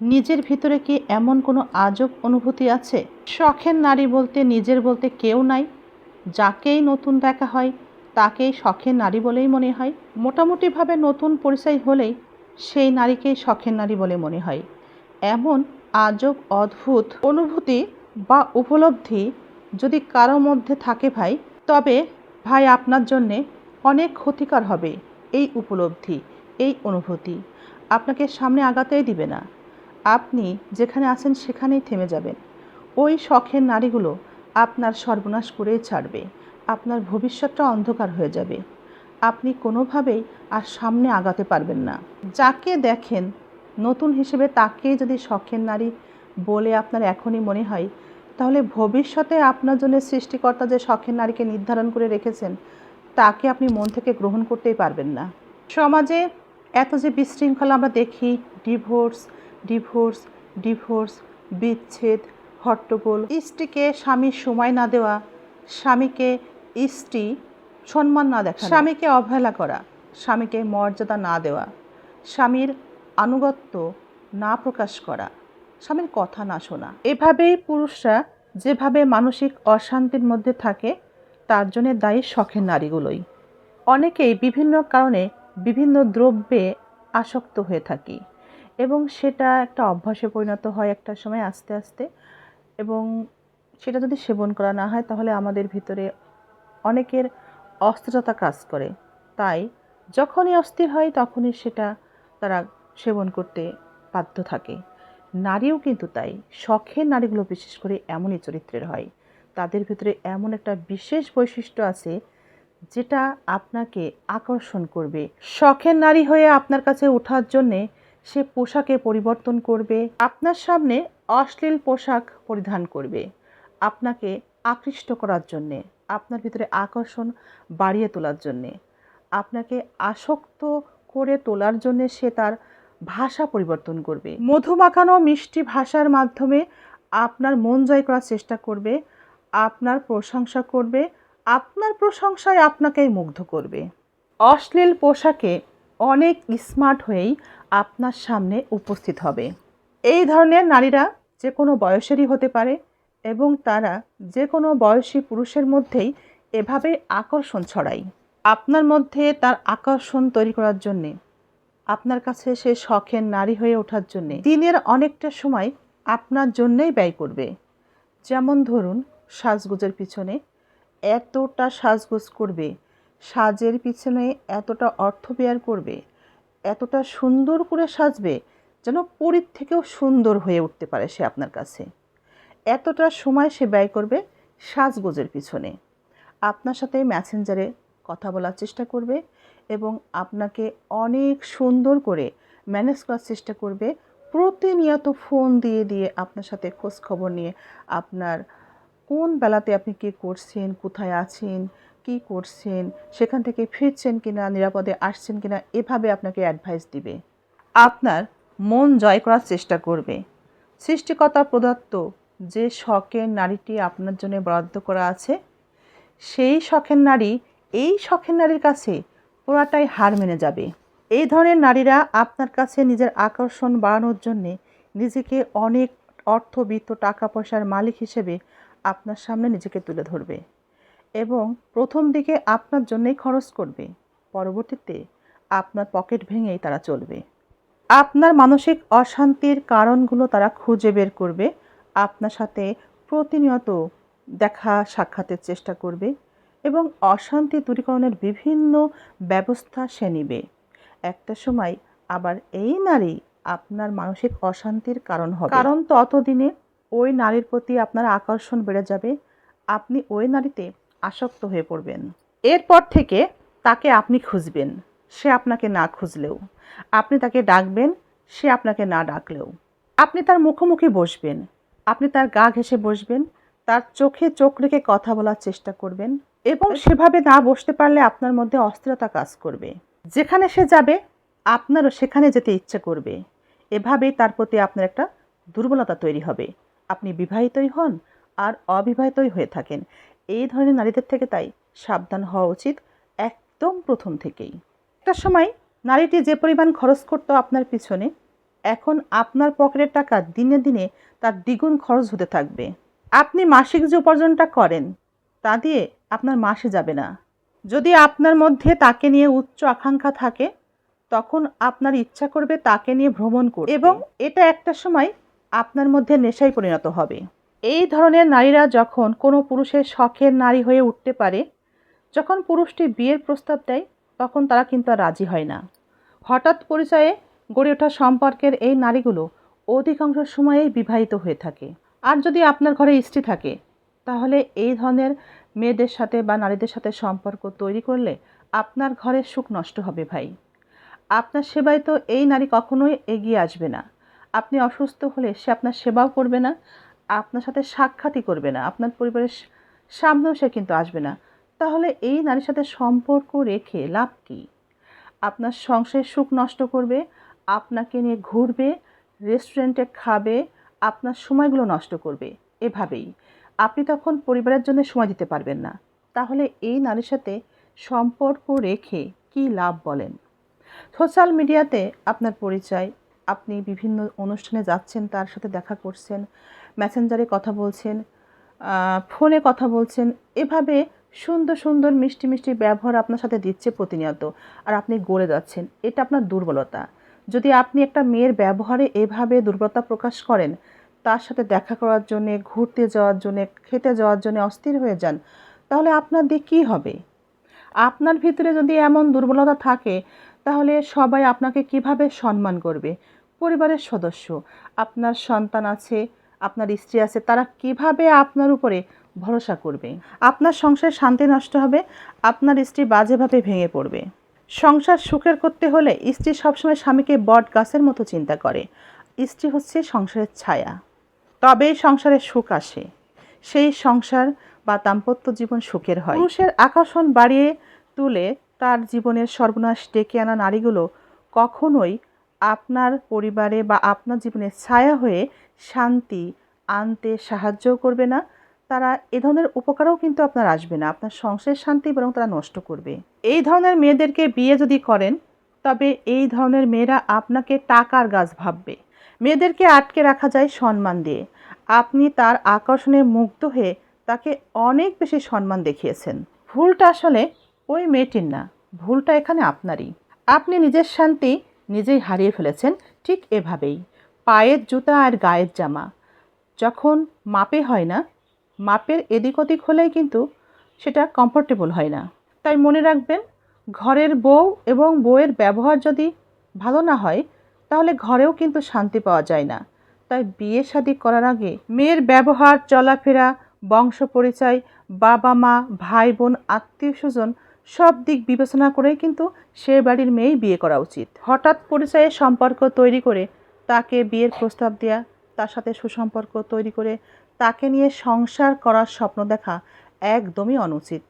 নিজের ভিতরে কি এমন কোনো আজব অনুভূতি আছে? শখের নারী বলতে নিজের বলতে কেউ নাই। যাকেই নতুন দেখা হয়, তাকেই শখের নারী বলেই মনে হয়। মোটামুটিভাবে নতুন পরিচয় হলেই সেই নারীকেই শখের নারী বলে মনে হয়। এমন আজব, অদ্ভুত অনুভূতি বা উপলব্ধি যদি কারও মধ্যে থাকে ভাই, তবে ভাই আপনার জন্যে অনেক ক্ষতিকর হবে এই উপলব্ধি, এই অনুভূতি। আপনাকে সামনে আগাতেই দিবে না। আপনি যেখানে আছেন সেখানেই থেমে যাবেন। ওই শখের নারীগুলো আপনার সর্বনাশ করেই ছাড়বে। আপনার ভবিষ্যৎটা অন্ধকার হয়ে যাবে। আপনি কোনোভাবেই আর সামনে আগাতে পারবেন না। যাকে দেখেন, নতুন হিসেবে তাকেই যদি শখের নারী বলে আপনার এখনই মনে হয়, তাহলে ভবিষ্যতে আপনার জন্য সৃষ্টিকর্তা যে শখের নারীকে নির্ধারণ করে রেখেছেন, তাকে আপনি মন থেকে গ্রহণ করতেই পারবেন না। সমাজে এত যে বিশৃঙ্খলা আমরা দেখি, ডিভোর্স ডিভোর্স ডিভোর্স, বিচ্ছেদ, হট্টগোল। স্ত্রীকে স্বামীর সময় না দেওয়া, স্বামীকে স্ত্রী সম্মান না দেখা, স্বামীকে অবহেলা করা, স্বামীকে মর্যাদা না দেওয়া, স্বামীর আনুগত্য না প্রকাশ করা, স্বামীর কথা না শোনা। এভাবেই পুরুষরা যেভাবে মানসিক অশান্তির মধ্যে থাকে, তার জন্য দায়ী শখের নারীগুলোই। অনেকেই বিভিন্ন কারণে বিভিন্ন দ্রব্যে আসক্ত হয়ে থাকি। এবং সেটা একটা অভ্যাসে পরিণত হয় একটা সময় আস্তে আস্তে। এবং সেটা যদি সেবন করা না হয়, তাহলে আমাদের ভিতরে অনেকের অস্থিরতা কাজ করে। তাই যখনই অস্থির হয়, তখনই সেটা তারা সেবন করতে বাধ্য থাকে। নারীও কিন্তু তাই। শখের নারীগুলো বিশেষ করে এমনই চরিত্রের হয়। তাদের ভিতরে এমন একটা বিশেষ বৈশিষ্ট্য আছে, যেটা আপনাকে আকর্ষণ করবে। শখের নারী হয়ে আপনার কাছে ওঠার জন্যে সে পোশাকে পরিবর্তন করবে, আপনার সামনে অশ্লীল পোশাক পরিধান করবে, আপনাকে আকৃষ্ট করার জন্যে, আপনার ভিতরে আকর্ষণ বাড়িয়ে তোলার জন্যে, আপনাকে আসক্ত করে তোলার জন্যে সে তার ভাষা পরিবর্তন করবে। মধু মাখানো মিষ্টি ভাষার মাধ্যমে আপনার মন জয় করার চেষ্টা করবে, আপনার প্রশংসা করবে, আপনার প্রশংসায় আপনাকেই মুগ্ধ করবে। অশ্লীল পোশাকে অনেক স্মার্ট হয়েই আপনার সামনে উপস্থিত হবে। এই ধরনের নারীরা যে কোনো বয়সেরই হতে পারে এবং তারা যে কোনো বয়সী পুরুষের মধ্যেই এভাবে আকর্ষণ ছড়ায়। আপনার মধ্যে তার আকর্ষণ তৈরি করার জন্যে, আপনার কাছে সে শখের নারী হয়ে ওঠার জন্যে দিনের অনেকটা সময় আপনার জন্যেই ব্যয় করবে। যেমন ধরুন, সাজগোজের পিছনে এতটা সাজগোজ করবে, সাজের পিছনে এতটা অর্থ ব্যয় করবে এতটা সুন্দর করে সাজবে যেন পরীর থেকেও সুন্দর হয়ে উঠতে পারে সে আপনার কাছে। এতটা সময় সে ব্যয় করবে সাজগোজের পিছনে। আপনার সাথে মেসেঞ্জারে কথা বলার চেষ্টা করবে এবং আপনাকে অনেক সুন্দর করে ম্যানেজ করার চেষ্টা করবে। প্রতিনিয়ত ফোন দিয়ে দিয়ে আপনার সাথে খোঁজ খবর নিয়ে আপনার কোন বেলাতে আপনি কী করছেন, কোথায় আছেন কি করছেন? সেখান থেকে ফিরছেন কিনা? নিরাপদে আসছেন কিনা? এভাবে আপনাকে অ্যাডভাইস দিবে। আপনার মন জয় করার চেষ্টা করবে। সৃষ্টিকর্তা প্রদত্ত যে শখের নারীটি আপনার জন্য বরাদ্দ করা আছে, সেই শখের নারী এই শখের নারীর কাছে পুরাটাই হার মেনে যাবে। এই ধরনের নারীরা আপনার কাছে নিজের আকর্ষণ বাড়ানোর জন্যে নিজেকে অনেক অর্থবিত্ত টাকা পয়সার মালিক হিসেবে আপনার সামনে নিজেকে তুলে ধরবে। এবং প্রথম দিকে আপনার জন্যই খরচ করবে। পরবর্তীতে আপনার পকেট ভেঙেই তারা চলবে। আপনার মানসিক অশান্তির কারণগুলো তারা খুঁজে বের করবে। আপনার সাথে প্রতিনিয়ত দেখা সাক্ষাতের চেষ্টা করবে এবং অশান্তি দূরীকরণের বিভিন্ন ব্যবস্থা সে নিবে। একটা সময় আবার এই নারী আপনার মানসিক অশান্তির কারণ হবে। কারণ ততদিনে ওই নারীর প্রতি আপনার আকর্ষণ বেড়ে যাবে। আপনি ওই নারীতে আসক্ত হয়ে পড়বেন। এরপর থেকে তাকে আপনি খুঁজবেন। সে আপনাকে না খুঁজলেও। আপনি তাকে ডাকবেন, সে আপনাকে না ডাকলেও। আপনি তার মুখোমুখি বসবেন। আপনি তার গা ঘেঁষে বসবেন। তার চোখে চোখ রেখে কথা বলার চেষ্টা করবেন এবং সেভাবে না বসতে পারলে আপনার মধ্যে অস্থিরতা কাজ করবে। যেখানে সে যাবে, আপনারও সেখানে যেতে ইচ্ছে করবে। এভাবেই তার প্রতি আপনার একটা দুর্বলতা তৈরি হবে। আপনি বিবাহিতই হন আর অবিবাহিতই হয়ে থাকেন। এই ধরনের নারীদের থেকে তাই সাবধান হওয়া উচিত একদম প্রথম থেকেই। একটা সময় নারীটি যে পরিমাণ খরচ করতো আপনার পিছনে, এখন আপনার পকেটের টাকা দিনে দিনে তার দ্বিগুণ খরচ হতে থাকবে। আপনি মাসিক যে উপার্জনটা করেন, তা দিয়ে আপনার মাসে যাবে না। যদি আপনার মধ্যে তাকে নিয়ে উচ্চ আকাঙ্ক্ষা থাকে, তখন আপনার ইচ্ছা করবে তাকে নিয়ে ভ্রমণ করতে। এবং এটা একটা সময় আপনার মধ্যে নেশায় পরিণত হবে। এই ধরনের নারীরা যখন কোনো পুরুষের শখের নারী হয়ে উঠতে পারে, যখন পুরুষটি বিয়ের প্রস্তাব দেয়, তখন তারা কিন্তু আর রাজি হয় না। হঠাৎ পরিচয়ে গড়ে ওঠা সম্পর্কের এই নারীগুলো অধিকাংশ সময়েই বিবাহিত হয়ে থাকে। আর যদি আপনার ঘরে স্ত্রী থাকে, তাহলে এই ধরনের মেয়েদের সাথে বা নারীদের সাথে সম্পর্ক তৈরি করলে আপনার ঘরের সুখ নষ্ট হবে ভাই। আপনার সেবায় তো এই নারী কখনোই এগিয়ে আসবে না। আপনি অসুস্থ হলে সে আপনার সেবাও করবে না। আপনার সাথে সাক্ষাৎই করবে না, আপনার পরিবারের সামনেও সে কিন্তু আসবে না। তাহলে এই নারীর সাথে সম্পর্ক রেখে লাভ কী? আপনার সংসারের সুখ নষ্ট করবে, আপনাকে নিয়ে ঘুরবে রেস্টুরেন্টে খাবে, আপনার সময়গুলো নষ্ট করবে, এভাবেই। আপনি তখন পরিবারের জন্য সময় দিতে পারবেন না। তাহলে এই নারীর সাথে সম্পর্ক রেখে কি লাভ বলেন? সোশ্যাল মিডিয়াতে আপনার পরিচয়, আপনি বিভিন্ন অনুষ্ঠানে যাচ্ছেন, তার সাথে দেখা করছেন মেসেঞ্জারে কথা বলছেন ফোনে কথা বলছেন, এভাবে সুন্দর সুন্দর মিষ্টি মিষ্টি ব্যবহার আপনার সাথে দিচ্ছে প্রতিনিয়ত আর আপনি গড়ে যাচ্ছেন, এটা আপনার দুর্বলতা। যদি আপনি একটা মেয়ের ব্যবহারে এভাবে দুর্বলতা প্রকাশ করেন, তার সাথে দেখা করার জন্যে, ঘুরতে যাওয়ার জন্যে, খেতে যাওয়ার জন্য অস্থির হয়ে যান, তাহলে আপনার দিয়ে কী হবে? আপনার ভিতরে যদি এমন দুর্বলতা থাকে, তাহলে সবাই আপনাকে কীভাবে সম্মান করবে? পরিবারের সদস্য, আপনার সন্তান আছে আপনার স্ত্রী আছে, তারা কীভাবে আপনার উপরে ভরসা করবে? আপনার সংসারে শান্তি নষ্ট হবে, আপনার স্ত্রী বাজেভাবে ভেঙে পড়বে। সংসার সুখের করতে হলে স্ত্রী সবসময় স্বামীকে বট গাছের মতো চিন্তা করে। স্ত্রী হচ্ছে সংসারের ছায়া। তবেই সংসারে সুখ আসে। সেই সংসার বা দাম্পত্য জীবন সুখের হয়। পুরুষের আকর্ষণ বাড়িয়ে তুলে তার জীবনের সর্বনাশ ডেকে আনা নারীগুলো কখনোই আপনার পরিবারে বা আপনার জীবনে ছায়া হয়ে শান্তি আনতে সাহায্য করবে না, তারা এ ধরনের উপকারও কিন্তু আপনার আসবে না। আপনার সংসারের শান্তি বরং তারা নষ্ট করবে। এই ধরনের মেয়েদেরকে বিয়ে যদি করেন, তবে এই ধরনের মেয়েরা আপনাকে টাকার গাছ ভাববে। মেয়েদেরকে আটকে রাখা যায় সম্মান দিয়ে। আপনি তার আকর্ষণে মুগ্ধ হয়ে তাকে অনেক বেশি সম্মান দেখিয়েছেন। ভুলটা আসলে ওই মেয়েটির না, ভুলটা এখানে আপনারই। আপনি নিজের শান্তি নিজেই হারিয়ে ফেলেছেন ঠিক এভাবেই। পায়ের জুতা আর গায়ের জামা। যখন মাপে হয় না, মাপের এদিক ওদিক হলেই কিন্তু সেটা কমফোর্টেবল হয় না। তাই মনে রাখবেন, ঘরের বউ এবং বউয়ের ব্যবহার যদি ভালো না হয়, তাহলে ঘরেও কিন্তু শান্তি পাওয়া যায় না। তাই বিয়ে শাদী করার আগে মেয়ের ব্যবহার, চলাফেরা বংশ পরিচয় বাবা মা ভাই বোন আত্মীয় স্বজন সব দিক বিবেচনা করেই কিন্তু সে বাড়ির মেয়েই বিয়ে করা উচিত। হঠাৎ পরিচয়ে সম্পর্ক তৈরি করে তাকে বিয়ের প্রস্তাব দেওয়া তার সাথে সুসম্পর্ক তৈরি করে তাকে নিয়ে সংসার করার স্বপ্ন দেখা একদমই অনুচিত।